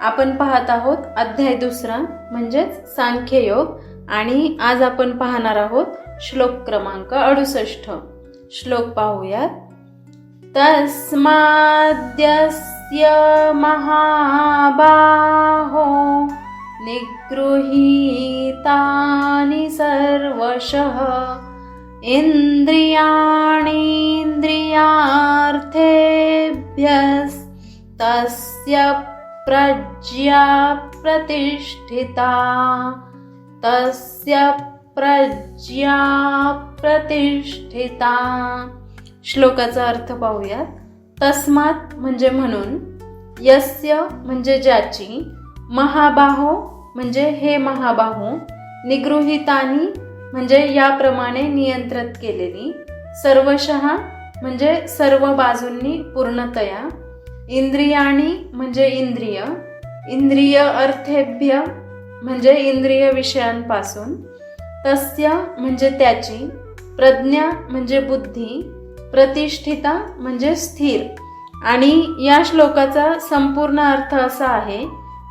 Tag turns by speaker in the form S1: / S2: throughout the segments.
S1: आपण पाहत आहोत अध्याय दुसरा म्हणजेच सांख्ययोग. आणि आज आपण पाहणार आहोत श्लोक क्रमांक अडुसष्ट. श्लोक पाहूयात. तस्माद्यस्य महाबाहो निगृहीतानि सर्वशः इन्द्रियाणीन्द्रियार्थेभ्यस्तस्य प्रज्ञा प्रतिष्ठिता तस्य प्रज्ञा प्रतिष्ठिता श्लोकाचा अर्थ पाहूयात. तस्मात म्हणजे म्हणून यस्य म्हणजे ज्याची महाबाहो म्हणजे हे महाबाहो निगृहितानी म्हणजे याप्रमाणे नियंत्रित केलेली सर्वशः म्हणजे सर्व बाजूंनी पूर्णतया इंद्रियाणी म्हणजे इंद्रिय इंद्रिय अर्थेभ्य म्हणजे इंद्रिय विषयांपासून तस्य म्हणजे त्याची प्रज्ञा म्हणजे बुद्धी प्रतिष्ठिता म्हणजे स्थिर. आणि या श्लोकाचा संपूर्ण अर्थ असा आहे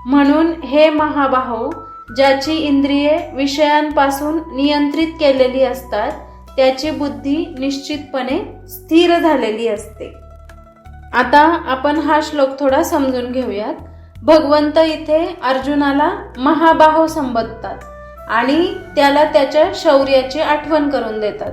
S1: म्हणून हे महाबाहो ज्याची इंद्रिये विषयांपासून नियंत्रित केलेली असतात त्याची बुद्धी निश्चितपणे स्थिर झालेली असते. आता आपण हा श्लोक थोडा समजून घेऊयात. भगवंत इथे अर्जुनाला महाबाहो संबोधतात आणि त्याला त्याच्या शौर्याची आठवण करून देतात.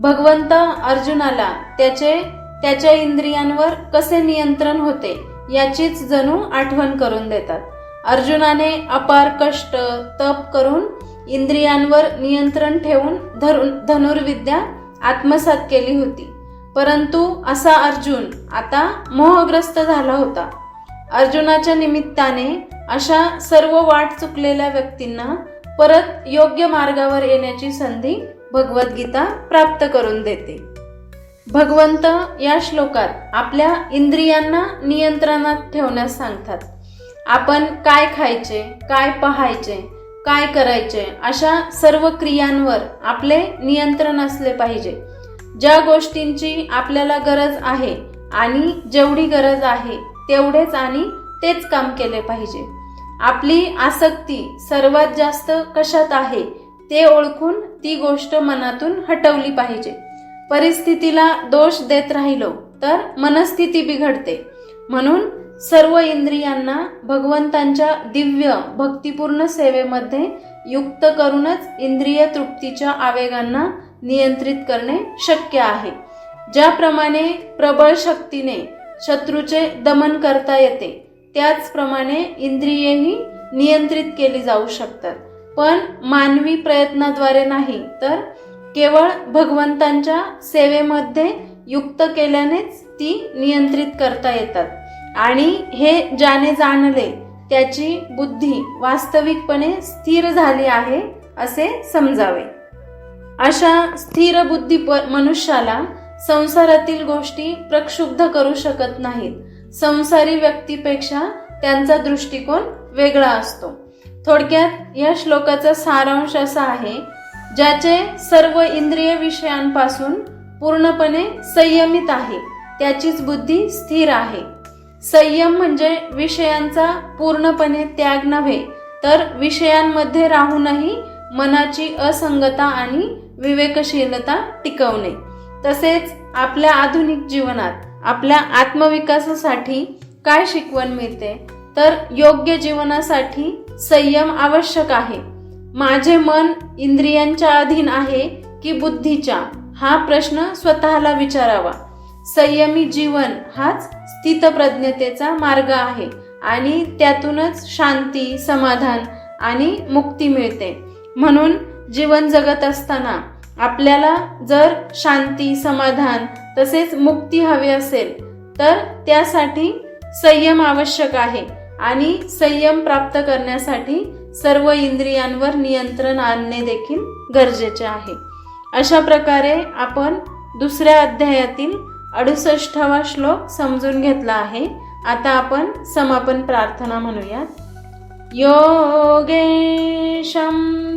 S1: भगवंत अर्जुनाला त्याचे त्याच्या इंद्रियांवर कसे नियंत्रण होते याचीच जणू आठवण करून देतात. अर्जुनाने अपार कष्ट तप करून इंद्रियांवर नियंत्रण ठेवून धरून धनुर्विद्या आत्मसात केली होती. परंतु असा अर्जुन आता मोहग्रस्त झाला होता. अर्जुनाच्या निमित्ताने अशा सर्व वाट चुकलेल्या व्यक्तींना परत योग्य मार्गावर येण्याची संधी भगवद्गीता प्राप्त करून देते. भगवंत या श्लोकात आपल्या इंद्रियांना नियंत्रणात ठेवण्यास सांगतात. आपण काय खायचे काय पाहायचे काय करायचे अशा सर्व क्रियांवर आपले नियंत्रण असले पाहिजे. ज्या गोष्टींची आपल्याला गरज आहे आणि जेवढी गरज आहे तेवढेच आणि तेच काम केले पाहिजे. आपली आसक्ती सर्वात जास्त कशात आहे ते ओळखून ती गोष्ट मनातून हटवली पाहिजे. परिस्थितीला दोष देत राहिलो तर मनस्थिती बिघडते. म्हणून सर्व इंद्रियांना भगवंतांच्या दिव्य भक्तिपूर्ण सेवेमध्ये युक्त करूनच इंद्रिय तृप्तीच्या आवेगांना नियंत्रित करणे शक्य आहे. ज्याप्रमाणे प्रबळ शक्तीने शत्रूचे दमन करता येते त्याचप्रमाणे इंद्रियेही नियंत्रित केली जाऊ शकतात. पण मानवी प्रयत्नाद्वारे नाही तर केवळ भगवंतांच्या सेवेमध्ये युक्त केल्यानेच ती नियंत्रित करता येतात. आणि हे ज्याने जाणले त्याची बुद्धी वास्तविकपणे स्थिर झाली आहे असे समजावे. अशा स्थिर बुद्धी मनुष्याला संसारातील गोष्टी प्रक्षुब्ध करू शकत नाहीत. संसारी व्यक्तीपेक्षा त्यांचा दृष्टिकोन वेगळा असतो. थोडक्यात या श्लोकाचा सारांश असा आहे ज्याचे सर्व इंद्रिय विषयांपासून पूर्णपणे संयमित आहे. त्याचीच बुद्धी स्थिर आहे. संयम म्हणजे विषयांचा पूर्णपणे त्याग नव्हे तर विषयांमध्ये राहूनही मनाची असंगता आणि विवेकशीलता टिकवणे. तसेच आपल्या आधुनिक जीवनात आपल्या आत्मविकासासाठी काय शिकवण मिळते? तर योग्य जीवनासाठी संयम आवश्यक आहे. माझे मन इंद्रियांच्या अधीन आहे की बुद्धीच्या? हा प्रश्न स्वतःला विचारावा. संयमी जीवन हाच स्थितप्रज्ञतेचा मार्ग आहे आणि त्यातूनच शांती समाधान आणि मुक्ती मिळते. म्हणून जीवन जगत असताना आपल्याला जर शांती समाधान तसेच मुक्ती हवी असेल तर त्यासाठी संयम आवश्यक आहे आणि संयम प्राप्त करण्यासाठी सर्व इंद्रियांवर नियंत्रण आणणे देखील गरजेचे आहे. अशा प्रकारे आपण दुसऱ्या अध्यायातील अडुसष्टावा श्लोक समजून घेतला आहे. आता आपण समापन प्रार्थना म्हणूयात. योगेशम